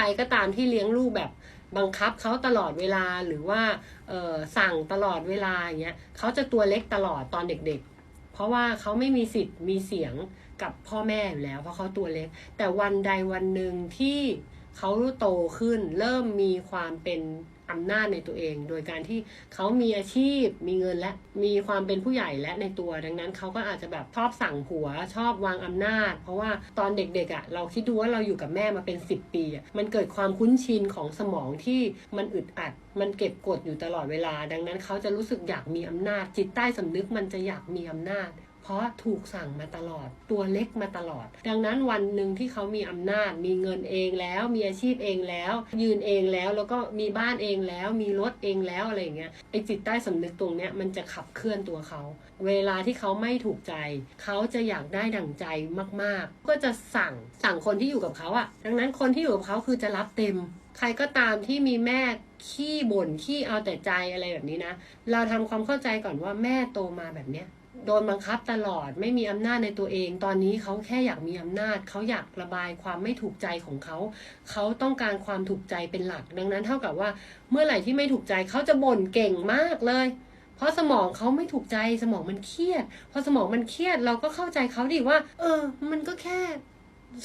ใครก็ตามที่เลี้ยงลูกแบบบังคับเขาตลอดเวลาหรือว่าสั่งตลอดเวลาอย่างเงี้ยเขาจะตัวเล็กตลอดตอนเด็กๆ เพราะว่าเขาไม่มีสิทธิ์มีเสียงกับพ่อแม่อยู่แล้ว เพราะเขาตัวเล็ก แต่วันใดวันหนึ่งที่ เขาโตขึ้น เริ่มมีความเป็นอำนาจในตัวเอง โดยการที่เขามีอาชีพ มีเงินและมีความเป็นผู้ใหญ่และในตัว ดังนั้นเขาก็อาจจะแบบชอบสั่งหัว ชอบวางอำนาจ เพราะว่าตอนเด็กๆอะ่ะ เราคิดดูว่าเราอยู่กับแม่มาเป็น 10 ปีอะ่ะ มันเกิดความคุ้นชินของสมองที่มันอึดอัด มันเก็บกดอยู่ตลอดเวลา ดังนั้นเขาจะรู้สึกอยากมีอำนาจ จิตใต้สำนึกมันจะอยากมีอำนาจ เพราะถูกสั่งมาตลอด ตัวเล็กมาตลอด ดังนั้นวันหนึ่งที่เขามีอำนาจ มีเงินเองแล้ว มีอาชีพเองแล้ว ยืนเองแล้ว แล้วก็มีบ้านเองแล้ว มีรถเองแล้วอะไรอย่างเงี้ย ไอจิตใต้สำนึกตรงเนี้ยมันจะขับเคลื่อนตัวเขา เวลาที่เขาไม่ถูกใจ เขาจะอยากได้ดั่งใจมาก ๆ ก็จะสั่ง สั่งคนที่อยู่กับเขาอะดังนั้นคนที่อยู่กับเขาคือจะรับเต็ม ใครก็ตามที่มีแม่ขี้บ่นขี้เอาแต่ใจอะไรแบบนี้นะ เราทำความเข้าใจก่อนว่าแม่โตมาแบบเนี้ย โดนบังคับตลอดไม่มีอำนาจในตัวเอง ตอนนี้เขาแค่อยากมีอำนาจเขาอยากระบายความไม่ถูกใจของเขาเขาต้องการความถูกใจเป็นหลัก ดังนั้นเท่ากับว่าเมื่อไหร่ที่ไม่ถูกใจเขาจะบ่นเก่งมากเลย เพราะสมองเขาไม่ถูกใจสมองมันเครียดพอสมองมันเครียดเราก็เข้าใจเขาดิว่า เออ มันก็แค่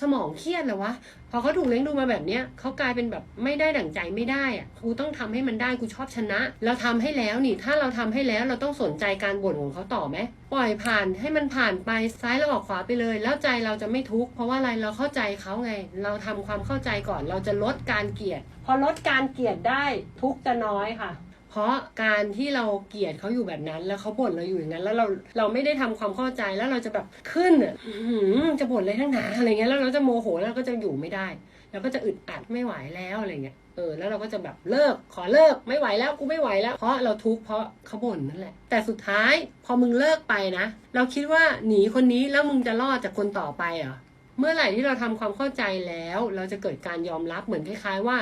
สมองเครียดแหละวะ พอเขาถูกเลี้ยงดูมาแบบเนี้ยเขากลายเป็นแบบไม่ได้ดั่งใจไม่ได้อะกูต้องทำให้มันได้กูชอบชนะ เราทำให้แล้วนี่ ถ้าเราทำให้แล้วเราต้องสนใจการบ่นของเขาต่อไหมปล่อยผ่านให้มันผ่านไปซ้ายแล้วออกขวาไปเลย แล้วใจเราจะไม่ทุกข์เพราะว่าอะไรเราเข้าใจเขาไง เราทำความเข้าใจก่อน เราจะลดการเกลียด พอลดการเกลียดได้ทุกจะน้อยค่ะ เพราะการที่เราเกลียดเขาอยู่แบบนั้น แล้วเขาบ่นเราอยู่อย่างนั้น แล้วเราเราไม่ได้ทำความเข้าใจแล้วเราจะแบบขึ้นอะอื้อจะบ่นอะไรทั้งหนาอะไรเงี้ยแล้วเราจะโมโหแล้วก็จะอยู่ไม่ได้เราก็จะอึดอัดไม่ไหวแล้วอะไรเงี้ยเออแล้วเราก็จะแบบเลิกขอเลิกไม่ไหวแล้วกูไม่ไหวแล้ว เพราะเราทุกข์เพราะเขาบ่นนั่นแหละ แต่สุดท้ายพอมึงเลิกไปนะ เราคิดว่าหนีคนนี้แล้วมึงจะรอดจากคนต่อไปเหรอเมื่อไหร่ที่เราทำความเข้าใจแล้ว เราจะเกิดการยอมรับเหมือนคล้ายๆว่า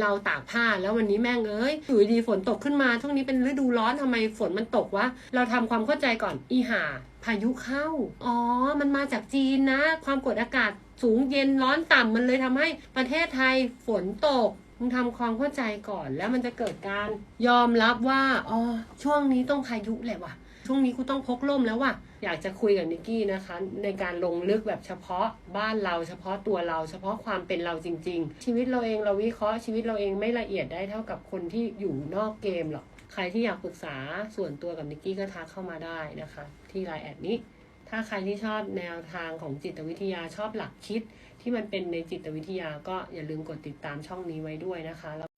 เราตากผ้าแล้ววันนี้แม่งเอ้ยอยู่ดีฝนตกขึ้นมาช่วงนี้เป็นฤดูร้อนทำไมฝนมันตกวะเราทำความเข้าใจก่อนอีหาพายุเข้า อ๋อ มันมาจากจีนนะ ความกดอากาศสูงเย็นร้อนต่ำมันเลยทำให้ประเทศไทยฝนตกมึงทำความเข้าใจก่อนแล้วมันจะเกิดการยอมรับว่า อ๋อ ช่วงนี้ต้องพายุแหละว่ะ ช่วงนี้กูต้องพกร่มแล้วว่ะอยากจะคุยกับนิกกี้นะคะ ในการลงลึกแบบเฉพาะบ้านเราเฉพาะตัวเรา เฉพาะความเป็นเราจริง ๆ ชีวิตเราเองเราวิเคราะห์ชีวิตเราเองไม่ละเอียดได้เท่ากับคนที่อยู่นอกเกมหรอกใครที่อยากปรึกษาส่วนตัวกับนิกกี้ก็ทักเข้ามาได้นะคะ ที่ไลน์แอดนี้ ถ้าใครที่ชอบแนวทางของจิตวิทยาชอบหลักคิดที่มันเป็นในจิตวิทยาก็อย่าลืมกดติดตามช่องนี้ไว้ด้วยนะคะ